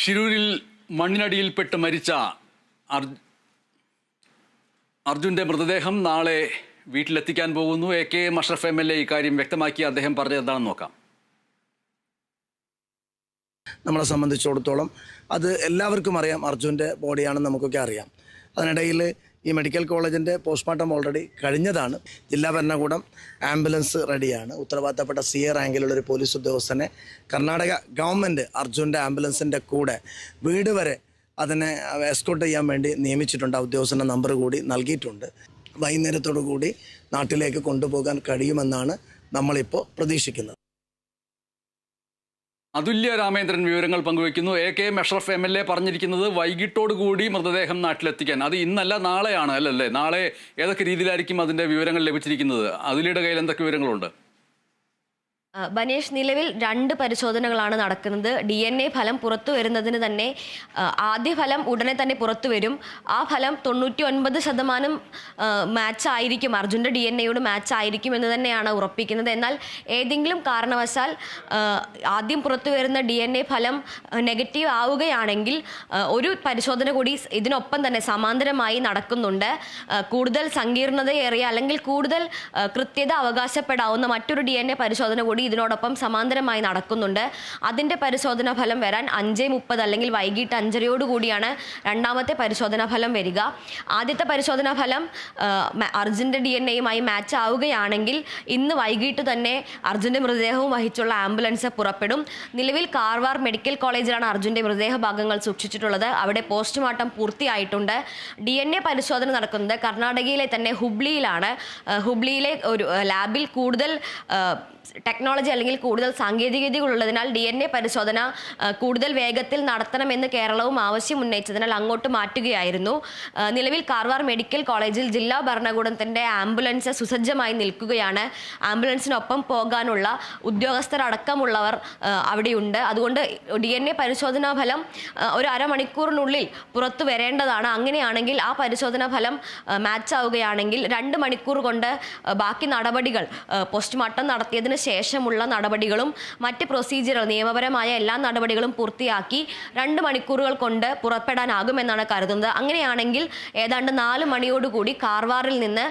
ഷിരൂരിൽ മണ്ണിനടിയിൽപ്പെട്ട് മരിച്ച അർജ് അർജുന്റെ മൃതദേഹം നാളെ വീട്ടിലെത്തിക്കാൻ പോകുന്നു. A K M Ashraf M L A ഇക്കാര്യം വ്യക്തമാക്കി അദ്ദേഹം പറഞ്ഞത് എന്താണെന്ന് നോക്കാം. നമ്മളെ സംബന്ധിച്ചിടത്തോളം അത് എല്ലാവർക്കും അറിയാം. അർജുന്റെ ബോഡിയാണെന്ന് നമുക്കൊക്കെ അറിയാം. അതിനിടയിൽ ഈ മെഡിക്കൽ കോളേജിന്റെ പോസ്റ്റ്മോർട്ടം ഓൾറെഡി കഴിഞ്ഞതാണ്. ജില്ലാ ഭരണകൂടം ആംബുലൻസ് റെഡിയാണ്. ഉത്തരവാദിത്തപ്പെട്ട സി എ റാങ്കിലുള്ള ഒരു പോലീസ് ഉദ്യോഗസ്ഥനെ കർണാടക ഗവൺമെന്റ് അർജുന്റെ ആംബുലൻസിന്റെ കൂടെ വീട് വരെ അതിനെ എസ്കോട്ട് ചെയ്യാൻ വേണ്ടി നിയമിച്ചിട്ടുണ്ട്. ആ ഉദ്യോഗസ്ഥന്റെ നമ്പർ കൂടി നൽകിയിട്ടുണ്ട്. വൈകുന്നേരത്തോടു കൂടി നാട്ടിലേക്ക് കൊണ്ടുപോകാൻ കഴിയുമെന്നാണ് നമ്മളിപ്പോൾ പ്രതീക്ഷിക്കുന്നത്. അതുല്യ രാമേന്ദ്രൻ വിവരങ്ങൾ പങ്കുവയ്ക്കുന്നു. A K Musharaf M L A പറഞ്ഞിരിക്കുന്നത് വൈകിട്ടോട് കൂടി മൃതദേഹം നാട്ടിലെത്തിക്കാൻ. അത് ഇന്നല്ല നാളെയാണ് അല്ലല്ലേ? നാളെ ഏതൊക്കെ രീതിയിലായിരിക്കും അതിന്റെ വിവരങ്ങൾ ലഭിച്ചിരിക്കുന്നത്? അതുലിയുടെ കയ്യിൽ എന്തൊക്കെ വിവരങ്ങളുണ്ട്? ബനേഷ് നിലവിൽ രണ്ട് പരിശോധനകളാണ് നടക്കുന്നത്. ഡി എൻ എ ഫലം പുറത്തു വരുന്നതിന് തന്നെ ആദ്യ ഫലം ഉടനെ തന്നെ പുറത്തു വരും. ആ ഫലം തൊണ്ണൂറ്റി ഒൻപത് ശതമാനം മാച്ച് ആയിരിക്കും അർജുന്റെ ഡി എൻ എയോട് മാച്ച് ആയിരിക്കും എന്ന് തന്നെയാണ് ഉറപ്പിക്കുന്നത്. എന്നാൽ ഏതെങ്കിലും കാരണവശാൽ ആദ്യം പുറത്തു വരുന്ന ഡി എൻ എ ഫലം നെഗറ്റീവ് ആവുകയാണെങ്കിൽ ഒരു പരിശോധന കൂടി ഇതിനൊപ്പം തന്നെ സമാന്തരമായി നടക്കുന്നുണ്ട്. കൂടുതൽ സങ്കീർണതയേറിയ അല്ലെങ്കിൽ കൂടുതൽ കൃത്യത അവകാശപ്പെടാവുന്ന മറ്റൊരു ഡി എൻ എ പരിശോധന കൂടി ഇതിനോടൊപ്പം സമാന്തരമായി നടക്കുന്നുണ്ട്. അതിന്റെ പരിശോധനാ ഫലം വരാൻ അഞ്ച് മുപ്പത് അല്ലെങ്കിൽ വൈകിട്ട് അഞ്ചരയോട് കൂടിയാണ് രണ്ടാമത്തെ പരിശോധനാ ഫലം വരിക. ആദ്യത്തെ പരിശോധനാ ഫലം അർജുന്റെ ഡി എൻ എയുമായി മാച്ച് ആവുകയാണെങ്കിൽ ഇന്ന് വൈകിട്ട് തന്നെ അർജുന്റെ മൃതദേഹവും വഹിച്ചുള്ള ആംബുലൻസ് പുറപ്പെടും. നിലവിൽ കാർവാർ മെഡിക്കൽ കോളേജിലാണ് അർജുന്റെ മൃതദേഹ ഭാഗങ്ങൾ സൂക്ഷിച്ചിട്ടുള്ളത്. അവിടെ പോസ്റ്റ്മോർട്ടം പൂർത്തിയായിട്ടുണ്ട്. ഡി എൻ എ പരിശോധന നടക്കുന്നത് കർണാടകയിലെ തന്നെ ഹുബ്ലിയിലാണ്. ഹുബ്ലിയിലെ ഒരു ലാബിൽ കൂടുതൽ ടെക്നോളജി അല്ലെങ്കിൽ കൂടുതൽ സാങ്കേതിക സാങ്കേതികവിദ്യകൾ ഉള്ളതിനാൽ ഡി എൻ എ പരിശോധന കൂടുതൽ വേഗത്തിൽ നടത്തണമെന്ന് കേരളവും ആവശ്യം ഉന്നയിച്ചതിനാൽ അങ്ങോട്ട് മാറ്റുകയായിരുന്നു. നിലവിൽ കാർവാർ മെഡിക്കൽ കോളേജിൽ ജില്ലാ ഭരണകൂടത്തിന്റെ ആംബുലൻസ് സുസജ്ജമായി നിൽക്കുകയാണ്. ആംബുലൻസിനൊപ്പം പോകാനുള്ള ഉദ്യോഗസ്ഥരടക്കമുള്ളവർ അവിടെയുണ്ട്. അതുകൊണ്ട് ഡി എൻ എ പരിശോധനാ ഫലം ഒരു അരമണിക്കൂറിനുള്ളിൽ പുറത്തു വരേണ്ടതാണ്. അങ്ങനെയാണെങ്കിൽ ആ പരിശോധനാ ഫലം മാച്ച് ആവുകയാണെങ്കിൽ രണ്ട് മണിക്കൂർ കൊണ്ട് ബാക്കി നടപടികൾ പോസ്റ്റ്മോർട്ടം നടത്തിയതിന് ശേഷമുള്ള നടപടികളും മറ്റ് പ്രൊസീജിയറുകൾ നിയമപരമായ എല്ലാ നടപടികളും പൂർത്തിയാക്കി രണ്ട് മണിക്കൂറുകൾ കൊണ്ട് പുറപ്പെടാനാകുമെന്നാണ് കരുതുന്നത്. അങ്ങനെയാണെങ്കിൽ ഏതാണ്ട് നാല് മണിയോടുകൂടി കാർവാറിൽ നിന്ന്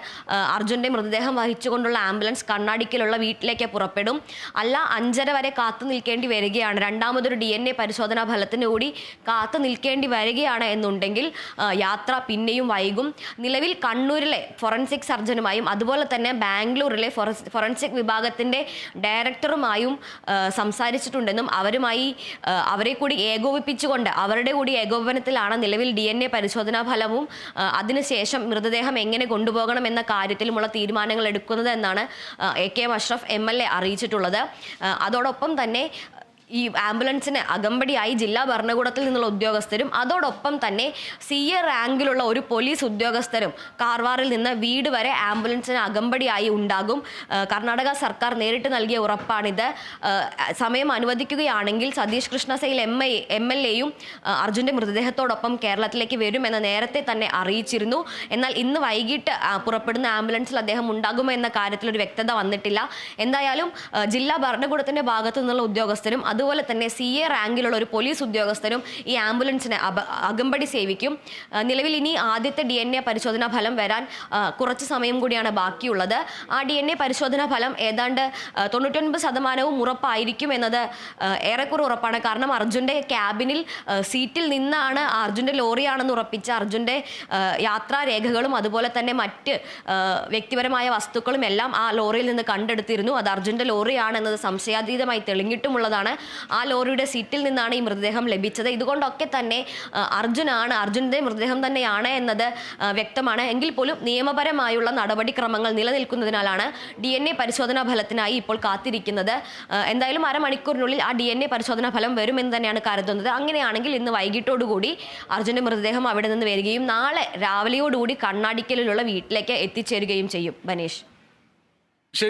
അർജുന്റെ മൃതദേഹം വഹിച്ചുകൊണ്ടുള്ള ആംബുലൻസ് കണ്ണാടിക്കലുള്ള വീട്ടിലേക്ക് പുറപ്പെടും. അല്ല അഞ്ചര വരെ കാത്തു നിൽക്കേണ്ടി വരികയാണ്. രണ്ടാമതൊരു ഡി എൻ എ പരിശോധനാ ഫലത്തിന് കൂടി കാത്തു നിൽക്കേണ്ടി വരികയാണ് എന്നുണ്ടെങ്കിൽ യാത്ര പിന്നെയും വൈകും. നിലവിൽ കണ്ണൂരിലെ ഫോറൻസിക് സർജനുമായും അതുപോലെ തന്നെ ബാംഗ്ലൂരിലെ ഫോറൻസിക് വിഭാഗത്തിന്റെ ഡയറക്ടറുമായും സംസാരിച്ചിട്ടുണ്ടെന്നും അവരുമായി അവരെ കൂടി ഏകോപിപ്പിച്ചുകൊണ്ട് അവരുടെ കൂടി ഏകോപനത്തിലാണ് നിലവിൽ ഡി എൻ എ പരിശോധനാ ഫലവും അതിനുശേഷം മൃതദേഹം എങ്ങനെ കൊണ്ടുപോകണം എന്ന കാര്യത്തിലുമുള്ള തീരുമാനങ്ങൾ എടുക്കുന്നത് എന്നാണ് A K M L A അറിയിച്ചിട്ടുള്ളത്. അതോടൊപ്പം തന്നെ ഈ ആംബുലൻസിന് അകമ്പടിയായി ജില്ലാ ഭരണകൂടത്തിൽ നിന്നുള്ള ഉദ്യോഗസ്ഥരും അതോടൊപ്പം തന്നെ സി എ റാങ്കിലുള്ള ഒരു പോലീസ് ഉദ്യോഗസ്ഥരും കാർവാറിൽ നിന്ന് വീട് വരെ ആംബുലൻസിന് അകമ്പടിയായി ഉണ്ടാകും. കർണാടക സർക്കാർ നേരിട്ട് നൽകിയ ഉറപ്പാണിത്. സമയം അനുവദിക്കുകയാണെങ്കിൽ Satish Krishnasail M I M L എയും അർജുന്റെ മൃതദേഹത്തോടൊപ്പം കേരളത്തിലേക്ക് വരുമെന്ന് നേരത്തെ തന്നെ അറിയിച്ചിരുന്നു. എന്നാൽ ഇന്ന് വൈകിട്ട് പുറപ്പെടുന്ന ആംബുലൻസിൽ അദ്ദേഹം ഉണ്ടാകുമോ എന്ന കാര്യത്തിൽ ഒരു വ്യക്തത വന്നിട്ടില്ല. എന്തായാലും ജില്ലാ ഭരണകൂടത്തിന്റെ ഭാഗത്തു നിന്നുള്ള ഉദ്യോഗസ്ഥരും അതുപോലെ തന്നെ സി എ റാങ്കിലുള്ള ഒരു പോലീസ് ഉദ്യോഗസ്ഥരും ഈ ആംബുലൻസിനെ അകമ്പടി സേവിക്കും. നിലവിൽ ഇനി ആദ്യത്തെ ഡി എൻ എ പരിശോധനാ ഫലം വരാൻ കുറച്ച് സമയം കൂടിയാണ് ബാക്കിയുള്ളത്. ആ ഡി എൻ എ പരിശോധനാ ഫലം ഏതാണ്ട് തൊണ്ണൂറ്റൊൻപത് ശതമാനവും ഉറപ്പായിരിക്കും എന്നത് ഏറെക്കുറെ ഉറപ്പാണ്. കാരണം അർജുന്റെ ക്യാബിനിൽ സീറ്റിൽ നിന്നാണ് അർജുന്റെ ലോറിയാണെന്ന് ഉറപ്പിച്ച അർജുന്റെ യാത്രാരേഖകളും അതുപോലെ തന്നെ മറ്റ് വ്യക്തിപരമായ വസ്തുക്കളും എല്ലാം ആ ലോറിയിൽ നിന്ന് കണ്ടെടുത്തിരുന്നു. അത് അർജുന്റെ ലോറിയാണെന്നത് സംശയാതീതമായി തെളിഞ്ഞിട്ടുമുള്ളതാണ്. ആ ലോറിയുടെ സീറ്റിൽ നിന്നാണ് ഈ മൃതദേഹം ലഭിച്ചത്. ഇതുകൊണ്ടൊക്കെ തന്നെ അർജുനാണ് അർജുന്റെ മൃതദേഹം തന്നെയാണ് എന്നത് വ്യക്തമാണ്. എങ്കിൽ പോലും നിയമപരമായുള്ള നടപടിക്രമങ്ങൾ നിലനിൽക്കുന്നതിനാലാണ് ഡി എൻ എ പരിശോധനാ ഫലത്തിനായി ഇപ്പോൾ കാത്തിരിക്കുന്നത്. എന്തായാലും അരമണിക്കൂറിനുള്ളിൽ ആ ഡി എൻ എ പരിശോധനാ ഫലം വരുമെന്ന് തന്നെയാണ് കരുതുന്നത്. അങ്ങനെയാണെങ്കിൽ ഇന്ന് വൈകിട്ടോടുകൂടി അർജുന്റെ മൃതദേഹം അവിടെ നിന്ന് വരികയും നാളെ രാവിലെയോടുകൂടി കണ്ണാടിക്കലിലുള്ള വീട്ടിലേക്ക് എത്തിച്ചേരുകയും ചെയ്യും ബനേഷ്